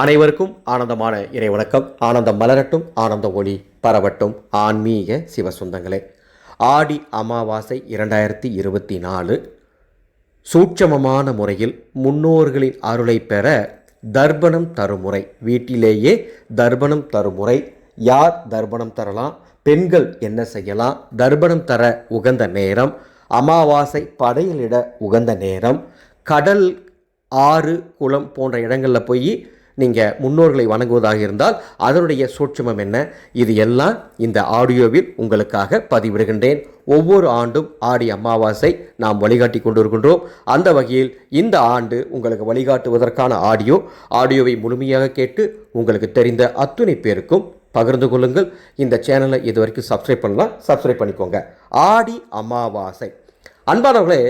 அனைவருக்கும் ஆனந்தமான இறை வணக்கம். ஆனந்தம் மலரட்டும் ஆனந்த ஒளி பரவட்டும். ஆன்மீக சிவசுந்தங்களே ஆடி அமாவாசை இரண்டாயிரத்தி இருபத்தி நாலு சூட்சமமான முறையில் முன்னோர்களின் அருளை பெற தர்ப்பணம் தருமுறை. வீட்டிலேயே தர்ப்பணம் தருமுறை. யார் தர்ப்பணம் தரலாம்? பெண்கள் என்ன செய்யலாம்? தர்ப்பணம் தர உகந்த நேரம். அமாவாசை படையலிட உகந்த நேரம். கடல் ஆறு குளம் போன்ற இடங்களில் போய் நீங்கள் முன்னோர்களை வணங்குவதாக இருந்தால் அதனுடைய சூட்சமம் என்ன? இது எல்லாம் இந்த ஆடியோவில் உங்களுக்காக பதிவிடுகின்றேன். ஒவ்வொரு ஆண்டும் ஆடி அமாவாசை நாம் வழிகாட்டி கொண்டிருக்கின்றோம். அந்த வகையில் இந்த ஆண்டு உங்களுக்கு வழிகாட்டுவதற்கான ஆடியோ ஆடியோவை முழுமையாக கேட்டு உங்களுக்கு தெரிந்த அத்துணை பேருக்கும் பகிர்ந்து கொள்ளுங்கள். இந்த சேனலை இது வரைக்கும் சப்ஸ்கிரைப் பண்ணலாம் சப்ஸ்கிரைப் பண்ணிக்கோங்க. ஆடி அமாவாசை. அன்பானவர்களே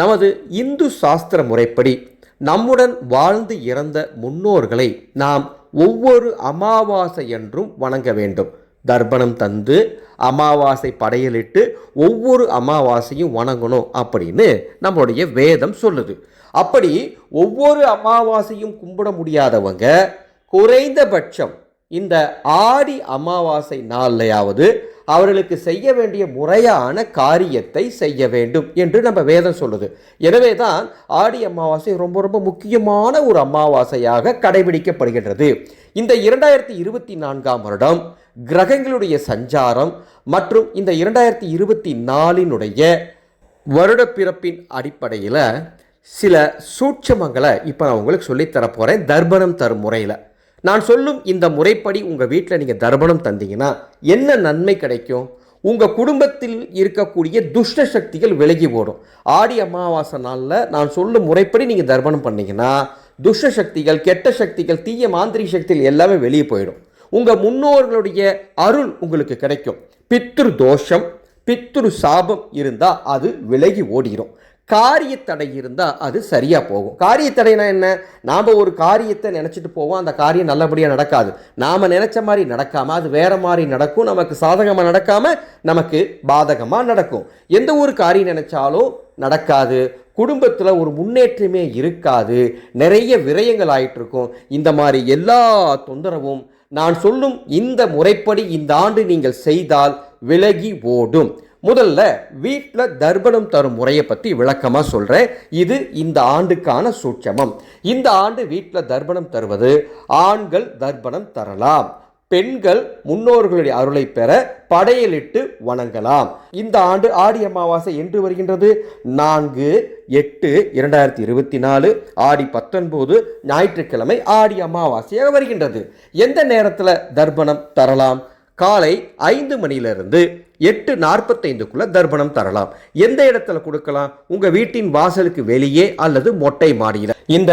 நமது இந்து சாஸ்திர முறைப்படி நம்முடன் வாழ்ந்து இறந்த முன்னோர்களை நாம் ஒவ்வொரு அமாவாசை என்றும் வணங்க வேண்டும். தர்ப்பணம் தந்து அமாவாசை படையலிட்டு ஒவ்வொரு அமாவாசையும் வணங்கணும் அப்படின்னு நம்மளுடைய வேதம் சொல்லுது. அப்படி ஒவ்வொரு அமாவாசையும் கும்பிட முடியாதவங்க குறைந்தபட்சம் இந்த ஆடி அமாவாசை நாள்லையாவது அவர்களுக்கு செய்ய வேண்டிய முறையான காரியத்தை செய்ய வேண்டும் என்று நம்ம வேதம் சொல்லுது. எனவே தான் ஆடி அமாவாசை ரொம்ப ரொம்ப முக்கியமான ஒரு அமாவாசையாக கடைபிடிக்கப்படுகின்றது. இந்த இரண்டாயிரத்தி இருபத்தி நான்காம் வருடம் கிரகங்களுடைய சஞ்சாரம் மற்றும் இந்த இரண்டாயிரத்தி இருபத்தி நாலினுடைய வருடப்பிறப்பின் அடிப்படையில் சில சூட்சமங்களை இப்போ நான் உங்களுக்கு சொல்லித்தரப்போகிறேன் தர்ப்பணம் தரும் முறையில். நான் சொல்லும் இந்த முறைப்படி உங்கள் வீட்டில் நீங்கள் தர்ப்பணம் தந்தீங்கன்னா என்ன நன்மை கிடைக்கும்? உங்கள் குடும்பத்தில் இருக்கக்கூடிய துஷ்ட சக்திகள் விலகி போடும் ஆடி அமாவாசை நாளில் நான் சொல்லும் முறைப்படி நீங்கள் தர்ப்பணம் பண்ணிங்கன்னா துஷ்ட சக்திகள் கெட்ட சக்திகள் தீய மாந்திரிக சக்திகள் எல்லாமே வெளியே போயிடும். உங்கள் முன்னோர்களுடைய அருள் உங்களுக்கு கிடைக்கும். பித்ரு தோஷம் பித்ரு சாபம் இருந்தால் அது விலகி ஓடிடும் காரிய தடை இருந்தால் அது சரியாக போகும். காரிய தடைனா என்ன? நாம் ஒரு காரியத்தை நினச்சிட்டு போவோம் அந்த காரியம் நல்லபடியாக நடக்காது. நாம் நினச்ச மாதிரி நடக்காமல் அது வேறு மாதிரி நடக்கும் நமக்கு சாதகமாக நடக்காமல் நமக்கு பாதகமாக நடக்கும். எந்த ஒரு காரியம் நினச்சாலும் நடக்காது. குடும்பத்தில் ஒரு முன்னேற்றமே இருக்காது. நிறைய விரயங்கள் ஆயிட்டிருக்கும். இந்த மாதிரி எல்லா தொந்தரவும் நான் சொல்லும் இந்த முறைப்படி இந்த ஆண்டு நீங்கள் செய்தால் விலகி ஓடும். முதல்ல வீட்டில் தர்ப்பணம் தரும் முறையை பற்றி விளக்கமாக சொல்கிறேன் இது இந்த ஆண்டுக்கான சூட்சமம். இந்த ஆண்டு வீட்டில் தர்ப்பணம் தருவது ஆண்கள் தர்ப்பணம் தரலாம். பெண்கள் முன்னோர்களுடைய அருளை பெற படையலிட்டு வணங்கலாம். இந்த ஆண்டு ஆடி அமாவாசை என்று வருகின்றது. நான்கு எட்டு இரண்டாயிரத்தி இருபத்தி நாலு ஆடி பத்தொன்பது ஞாயிற்றுக்கிழமை ஆடி அமாவாசையாக வருகின்றது. எந்த நேரத்தில் தர்ப்பணம் தரலாம்? காலை ஐந்து மணியிலிருந்து எட்டு நாற்பத்தைந்துக்குள்ளே தர்ப்பணம் தரலாம். எந்த இடத்துல கொடுக்கலாம்? உங்கள் வீட்டின் வாசலுக்கு வெளியே அல்லது மொட்டை மாடியில். இந்த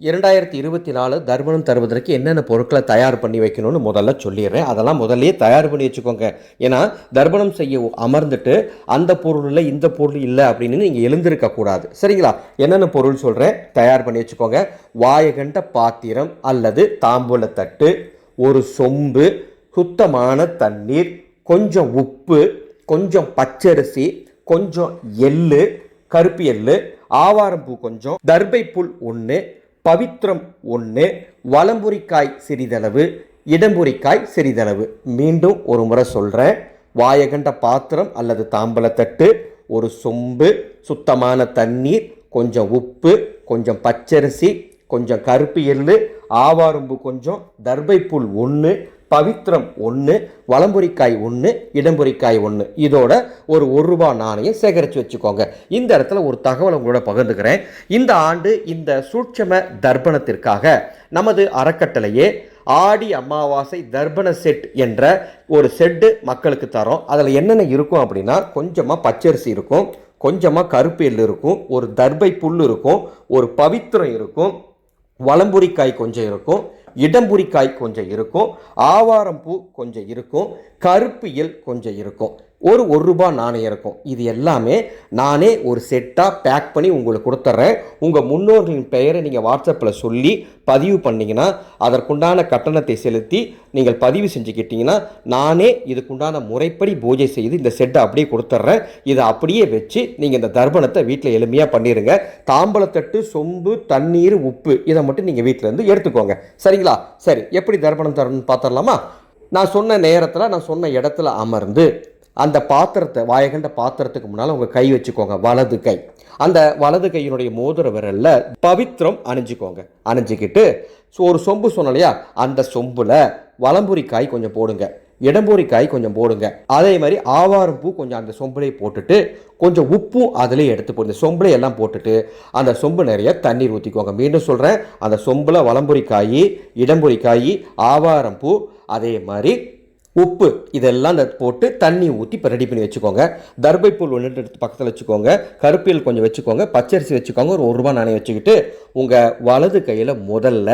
இரண்டாயிரத்தி இருபத்தி நாலு தர்ப்பணம் தருவதற்கு என்னென்ன பொருட்களை தயார் பண்ணி வைக்கணும்னு முதல்ல சொல்லிடுறேன். அதெல்லாம் முதல்லையே தயார் பண்ணி வச்சுக்கோங்க. ஏன்னா தர்ப்பணம் செய்ய அமர்ந்துட்டு அந்த பொருள் இல்லை இந்த பொருள் இல்லை அப்படின்னு நீங்கள் எழுந்திருக்கக்கூடாது சரிங்களா? என்னென்ன பொருள் சொல்கிறேன் தயார் பண்ணி வச்சுக்கோங்க. வாயகண்ட பாத்திரம் அல்லது தாம்பூலத்தட்டு ஒரு சொம்பு சுத்தமான தண்ணீர் கொஞ்சம் உப்பு கொஞ்சம் பச்சரிசி கொஞ்சம் எள்ளு கருப்பு எள்ளு ஆவாரம்பூ கொஞ்சம் தர்பை புல் ஒன்று பவித்ரம் ஒன்று வலம்புரிக்காய் சிறிதளவு இடம்புரிக்காய் சிறிதளவு. மீண்டும் ஒரு முறை சொல்கிறேன் வாயகண்ட பாத்திரம் அல்லது தாம்பலத்தட்டு ஒரு சொம்பு சுத்தமான தண்ணீர் கொஞ்சம் உப்பு கொஞ்சம் பச்சரிசி கொஞ்சம் கருப்பு எள்ளு ஆவாரம்பு கொஞ்சம் தர்பை புல் ஒன்று பவித்ரம் ஒன்று வலம்புரிக்காய் ஒன்று இடம்புரிக்காய் ஒன்று இதோட ஒரு ஒரு ரூபா நாணயம் சேகரித்து வச்சுக்கோங்க. இந்த இடத்துல ஒரு தகவல் உங்களோட பகிர்ந்துக்கிறேன். இந்த ஆண்டு இந்த சூட்சம தர்ப்பணத்திற்காக நமது அறக்கட்டளையே ஆடி அமாவாசை தர்ப்பண செட் என்ற ஒரு செட்டு மக்களுக்கு தரோம். அதில் என்னென்ன இருக்கும் அப்படின்னா கொஞ்சமாக பச்சரிசி இருக்கும் கொஞ்சமாக கருப்பு எள் இருக்கும் ஒரு தர்பை புல் இருக்கும் ஒரு பவித்திரம் இருக்கும் வலம்புரிக்காய் கொஞ்சம் இருக்கும் இடம்புரிக்காய் கொஞ்சம் இருக்கும் ஆவாரம் பூ கொஞ்சம் இருக்கும் கருப்பு கொஞ்சம் இருக்கும். ஒரு ஒரு ரூபாய் நாணயம் இருக்கும். இது எல்லாமே நானே ஒரு செட்டாக பேக் பண்ணி உங்களுக்கு கொடுத்துட்றேன் உங்கள் முன்னோர்களின் பெயரை நீங்கள் வாட்ஸ்அப்பில் சொல்லி பதிவு பண்ணிங்கன்னா அதற்குண்டான கட்டணத்தை செலுத்தி நீங்கள் பதிவு செஞ்சுக்கிட்டிங்கன்னா நானே இதுக்குண்டான முறைப்படி பூஜை செய்து இந்த செட்டை அப்படியே கொடுத்துட்றேன் இதை அப்படியே வச்சு நீங்கள் இந்த தர்ப்பணத்தை வீட்டில் எளிமையாக பண்ணிடுங்க தாம்பளத்தட்டு சொம்பு தண்ணீர் உப்பு இதை மட்டும் நீங்கள் வீட்டிலேருந்து எடுத்துக்கோங்க. சரிங்களா? சரி எப்படி தர்ப்பணம் தரணும்னு பார்த்துடலாமா நான் சொன்ன நேரத்தில் நான் சொன்ன இடத்துல அமர்ந்து அந்த பாத்திரத்தை வாயகண்ட பாத்திரத்துக்கு முன்னால் உங்கள் கை வச்சுக்கோங்க வலது கை. அந்த வலது கையினுடைய மோதிர விரல்ல பவித்திரம் அணிஞ்சிக்கோங்க. அணிஞ்சிக்கிட்டு ஸோ ஒரு சொம்பு சொன்னோம் இல்லையா அந்த சொம்பில் வலம்புரி காய் கொஞ்சம் போடுங்க. இடம்பூரி காய் கொஞ்சம் போடுங்க. அதே மாதிரி ஆவாரம் பூ கொஞ்சம் அந்த சொம்புலேயே போட்டுட்டு கொஞ்சம் உப்பும் அதிலே எடுத்து போடுங்க. சொம்புல எல்லாம் போட்டுட்டு அந்த சொம்பு நிறைய தண்ணீர் ஊற்றிக்கோங்க மீண்டும் சொல்கிறேன் அந்த சொம்பில் வலம்புரி காய் இடம்புரி காய் ஆவாரம் பூ அதே மாதிரி உப்பு இதெல்லாம் போட்டு தண்ணி ஊற்றி இப்போ ரெடி பண்ணி வச்சுக்கோங்க. தர்பை புல் ஒன்று எடுத்து பக்கத்தில் வச்சுக்கோங்க. கருப்பியல் கொஞ்சம் வச்சுக்கோங்க. பச்சரிசி வச்சுக்கோங்க. ஒரு ஒரு ரூபா நாணயம் வச்சுக்கிட்டு உங்கள் வலது கையில் முதல்ல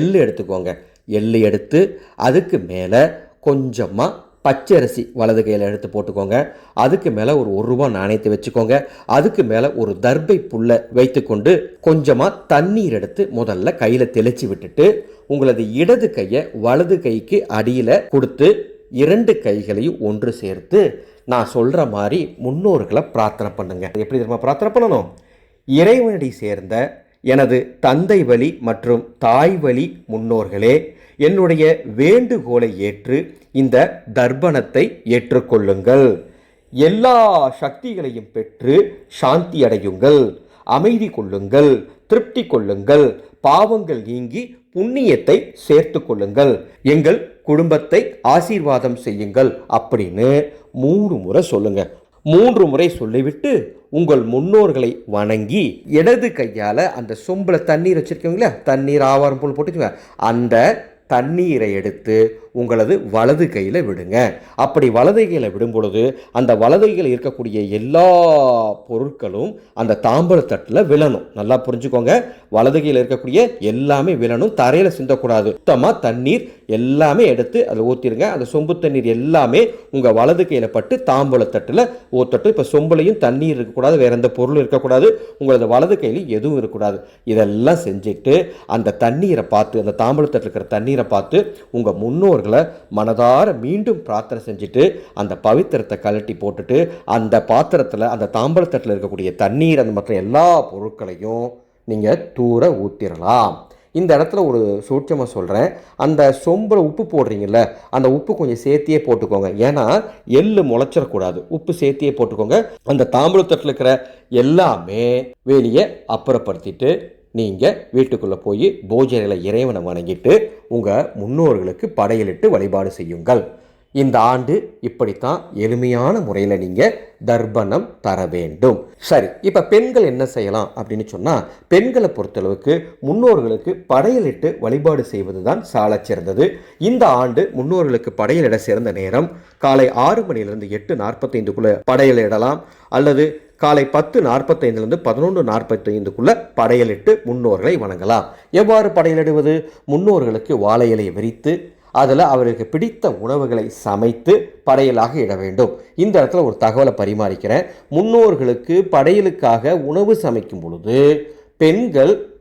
எள்ளு எடுத்துக்கோங்க. எள்ளு எடுத்து அதுக்கு மேலே கொஞ்சமாக பச்சரிசி வலது கையில் எடுத்து போட்டுக்கோங்க. அதுக்கு மேலே ஒரு ஒரு ரூபா நாணயத்தை வச்சுக்கோங்க. அதுக்கு மேலே ஒரு தர்பை புல்லை வைத்துக்கொண்டு கொஞ்சமாக தண்ணீர் எடுத்து முதல்ல கையில் தெளித்து விட்டுட்டு உங்களது இடது கையை வலது கைக்கு அடியில் கொடுத்து இரண்டு கைகளையும் ஒன்று சேர்த்து நான் சொல்கிற மாதிரி முன்னோர்களை பிரார்த்தனை பண்ணுங்க. எப்படி தெரியுமா பிரார்த்தனை பண்ணணும்? இறைவனடி சேர்ந்த எனது தந்தை வழி மற்றும் தாய் வழி முன்னோர்களே என்னுடைய வேண்டுகோளை ஏற்று இந்த தர்ப்பணத்தை ஏற்றுக்கொள்ளுங்கள். எல்லா சக்திகளையும் பெற்று சாந்தி அடையுங்கள். அமைதி கொள்ளுங்கள். திருப்தி கொள்ளுங்கள். பாவங்கள் நீங்கி புண்ணியத்தை சேர்த்து கொள்ளுங்கள். எங்கள் குடும்பத்தை ஆசீர்வாதம் செய்யுங்கள் அப்படின்னு மூணு முறை சொல்லுங்க. மூன்று முறை சொல்லிவிட்டு உங்கள் முன்னோர்களை வணங்கி இடது கையால் அந்த சொம்பில் தண்ணீர் வச்சுருக்கீங்களா? தண்ணீர் ஆவாரம் போல் போட்டுச்சுங்க அந்த தண்ணீரை எடுத்து உங்களது வலது கையில் விடுங்க. அப்படி வலது கையில் விடும் பொழுது அந்த வலது கையில் இருக்கக்கூடிய எல்லா பொருட்களும் அந்த தாம்பரத்தட்டில் விழணும். நல்லா புரிஞ்சுக்கோங்க. வலது கையில் இருக்கக்கூடிய எல்லாமே விழணும். தரையில் சிந்தக்கூடாது. சுத்தமாக தண்ணீர் எல்லாமே எடுத்து அதில் ஊற்றிடுங்க அந்த சொம்பு தண்ணீர் எல்லாமே உங்கள் வலது கையில் பட்டு தாம்பூலத்தட்டில் ஊற்றட்டும் இப்போ சொம்புலையும் தண்ணீர் இருக்கக்கூடாது. வேற எந்த பொருளும் இருக்கக்கூடாது. உங்களது வலது கையில் எதுவும் இருக்கக்கூடாது. இதெல்லாம் செஞ்சுட்டு அந்த தண்ணீரை பார்த்து அந்த தாம்பூலத்தட்டில் இருக்கிற தண்ணீரை பார்த்து உங்கள் முன்னோர் முன்னோர்களை மனதார மீண்டும் பிரார்த்தனை செஞ்சுட்டு அந்த பவித்திரத்தை கழட்டி போட்டுட்டு அந்த பாத்திரத்தில் அந்த தாம்பூலத்தட்டில் இருக்கக்கூடிய தண்ணீர் அந்த மற்ற எல்லா பொருட்களையும் நீங்கள் தூர ஊற்றிடலாம் இந்த இடத்துல ஒரு சூட்சமாக சொல்கிறேன் அந்த சொம்பில் உப்பு போடுறீங்கல்ல அந்த உப்பு கொஞ்சம் சேர்த்தியே போட்டுக்கோங்க. ஏன்னா எள்ளு முளைச்சிடக்கூடாது உப்பு சேர்த்தியே போட்டுக்கோங்க. அந்த தாம்பூலத்தட்டில் இருக்கிற எல்லாமே வெளியே அப்புறப்படுத்திட்டு நீங்கள் வீட்டுக்குள்ளே போய் பூஜையில் இறைவனை வணங்கிட்டு உங்கள் முன்னோர்களுக்கு படையலிட்டு வழிபாடு செய்யுங்கள். இந்த ஆண்டு இப்படித்தான் எளிமையான முறையில் நீங்கள் தர்ப்பணம் தர வேண்டும். சரி இப்போ பெண்கள் என்ன செய்யலாம் அப்படின்னு சொன்னால் பெண்களை பொறுத்தளவுக்கு முன்னோர்களுக்கு படையலிட்டு வழிபாடு செய்வது தான் சாலச் சிறந்தது. இந்த ஆண்டு முன்னோர்களுக்கு படையலிட சிறந்த நேரம் காலை ஆறு மணியிலிருந்து எட்டு நாற்பத்தைந்துக்குள்ளே படையலிடலாம். அல்லது காலை பத்து நாற்பத்தைந்துலேருந்து பதினொன்று நாற்பத்தைந்துக்குள்ளே படையலிட்டு முன்னோர்களை வணங்கலாம். எவ்வாறு படையலிடுவது? முன்னோர்களுக்கு வாழை இலையை விரித்து அதில் அவருக்கு பிடித்த உணவுகளை சமைத்து படையலாக இட வேண்டும். இந்த இடத்துல ஒரு தகவலை பரிமாறிக்கிறேன். முன்னோர்களுக்கு படையலுக்காக உணவு சமைக்கும் பொழுது பெண்கள்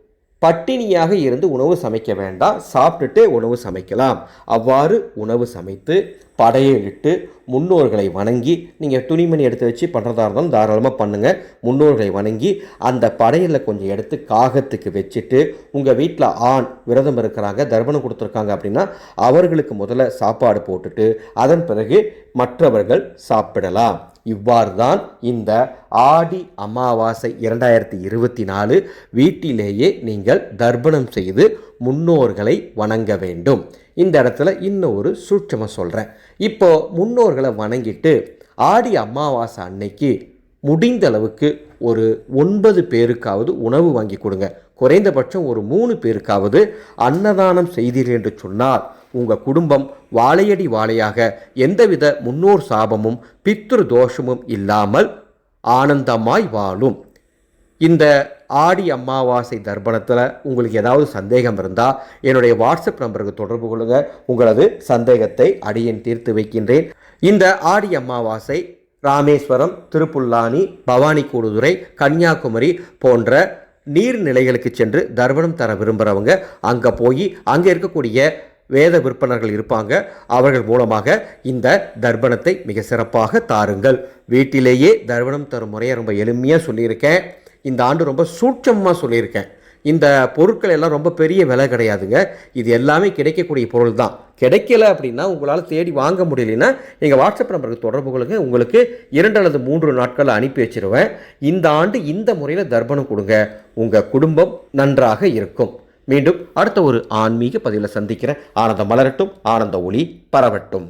பட்டினியாக இருந்து உணவு சமைக்க வேண்டாம். சாப்பிட்டுட்டே உணவு சமைக்கலாம். அவ்வாறு உணவு சமைத்து படையலிட்டு முன்னோர்களை வணங்கி நீங்கள் துணிமணி எடுத்து வச்சு பண்ணுறதா இருந்தாலும் தாராளமாக பண்ணுங்கள் முன்னோர்களை வணங்கி அந்த படையலில் கொஞ்சம் எடுத்து காகத்துக்கு வச்சுட்டு உங்கள் வீட்டில் ஆண் விரதம் இருக்கிறாங்க தர்ப்பணம் கொடுத்துருக்காங்க அப்படின்னா அவர்களுக்கு முதல்ல சாப்பாடு போட்டுட்டு அதன் பிறகு மற்றவர்கள் சாப்பிடலாம். இவ்வாறு தான் இந்த ஆடி அமாவாசை இரண்டாயிரத்தி இருபத்தி நாலு வீட்டிலேயே நீங்கள் தர்ப்பணம் செய்து முன்னோர்களை வணங்க வேண்டும். இந்த இடத்துல இன்னும் ஒரு சூட்சமாக சொல்கிறேன் இப்போ முன்னோர்களை வணங்கிட்டு ஆடி அமாவாசை அன்னைக்கு முடிந்த அளவுக்கு ஒரு ஒன்பது பேருக்காவது உணவு வாங்கி கொடுங்க. குறைந்தபட்சம் ஒரு மூணு பேருக்காவது அன்னதானம் செய்தீர்கள் என்று சொன்னால் உங்கள் குடும்பம் வாழையடி வாழையாக எந்தவித முன்னோர் சாபமும் பித்ரு தோஷமும் இல்லாமல் ஆனந்தமாய் வாழும். இந்த ஆடி அமாவாசை தர்ப்பணத்தில் உங்களுக்கு ஏதாவது சந்தேகம் இருந்தால் என்னுடைய வாட்ஸ்அப் நம்பருக்கு தொடர்பு கொள்ளுங்கள் உங்களது சந்தேகத்தை அடியேன் தீர்த்து வைக்கின்றேன். இந்த ஆடி அமாவாசை ராமேஸ்வரம் திருப்புல்லானி பவானி கூடுதுறை கன்னியாகுமரி போன்ற நீர்நிலைகளுக்கு சென்று தர்ப்பணம் தர விரும்புகிறவங்க அங்கே போய் அங்கே இருக்கக்கூடிய வேத விற்பனர்கள் இருப்பாங்க. அவர்கள் மூலமாக இந்த தர்ப்பணத்தை மிக சிறப்பாக தாருங்கள். வீட்டிலேயே தர்ப்பணம் தரும் முறையை ரொம்ப எளிமையாக சொல்லியிருக்கேன். இந்த ஆண்டு ரொம்ப சூட்சமாக சொல்லியிருக்கேன். இந்த பொருட்கள் எல்லாம் ரொம்ப பெரிய விலை கிடையாதுங்க. இது எல்லாமே கிடைக்கக்கூடிய பொருள் தான். கிடைக்கல அப்படின்னா உங்களால் தேடி வாங்க முடியலைன்னா எங்கள் வாட்ஸ்அப் நம்பருக்கு தொடர்பு கொள்ளுங்க. உங்களுக்கு இரண்டு அல்லது மூன்று நாட்களில் அனுப்பி வச்சிருவேன். இந்த ஆண்டு இந்த முறையில் தர்ப்பணம் கொடுங்க. உங்கள் குடும்பம் நன்றாக இருக்கும். மீண்டும் அடுத்த ஒரு ஆன்மீக பதிவில் சந்திக்கிறேன். ஆனந்தம் மலரட்டும் ஆனந்த ஒளி பரவட்டும்.